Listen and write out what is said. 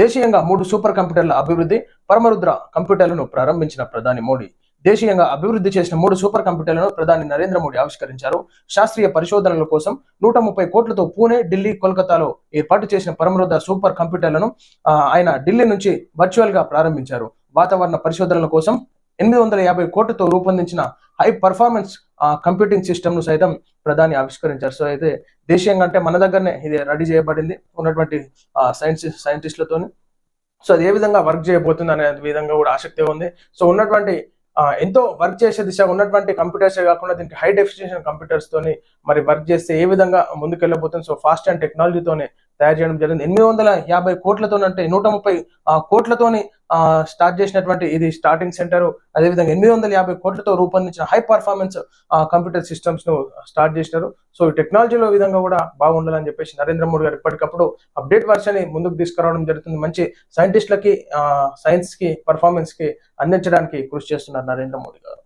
దేశీయంగా మూడు సూపర్ కంప్యూటర్ల అభివృద్ధి పరమరుద్ర కంప్యూటర్లను ప్రారంభించిన ప్రధాని మోడీ. దేశీయంగా అభివృద్ధి చేసిన మూడు సూపర్ కంప్యూటర్లను ప్రధాని నరేంద్ర మోడీ ఆవిష్కరించారు. శాస్త్రీయ పరిశోధనల కోసం నూట ముప్పై కోట్లతో పూణే ఢిల్లీ కోల్కతాలో ఏర్పాటు చేసిన పరమరుద్ర సూపర్ కంప్యూటర్లను ఆయన ఢిల్లీ నుంచి వర్చువల్గా ప్రారంభించారు. వాతావరణ పరిశోధనల కోసం ఎనిమిది వందల యాభై కోట్లతో రూపొందించిన హై పర్ఫార్మెన్స్ కంప్యూటింగ్ సిస్టమ్ను సైతం ప్రధాని ఆవిష్కరించారు. సో అయితే దేశీయంగా అంటే మన దగ్గరనే ఇది రెడీ చేయబడింది ఉన్నటువంటి సైన్స్ సైంటిస్టులతో సో అది ఏ విధంగా వర్క్ చేయబోతుంది అనే విధంగా కూడా ఆసక్తి ఉంది. సో ఉన్నటువంటి ఎంతో వర్క్ చేసే దిశ ఉన్నటువంటి కంప్యూటర్స్ కాకుండా దీనికి హై డెఫినేషన్ కంప్యూటర్స్ తోని మరి వర్క్ చేస్తే ఏ విధంగా ముందుకెళ్ళబోతుంది. సో ఫాస్ట్ అండ్ టెక్నాలజీతోనే తయారు చేయడం జరిగింది. ఎనిమిది వందల యాభై కోట్లతో అంటే నూట ముప్పై ఆ, కోట్లతోని స్టార్ట్ చేసినటువంటి ఇది స్టార్టింగ్ సెంటర్. అదేవిధంగా ఎనిమిది వందల యాభై కోట్లతో రూపొందించిన హై పర్ఫార్మెన్స్ కంప్యూటర్ సిస్టమ్స్ను స్టార్ట్ చేసినారు. సో ఈ టెక్నాలజీలో విధంగా కూడా బాగుండాలని చెప్పేసి నరేంద్ర మోడీ గారు ఎప్పటికప్పుడు అప్డేట్ వర్షన్ని ముందుకు తీసుకురావడం జరుగుతుంది. మంచి సైంటిస్టులకి సైన్స్కి పర్ఫార్మెన్స్కి అందించడానికి కృషి చేస్తున్నారు నరేంద్ర మోడీ గారు.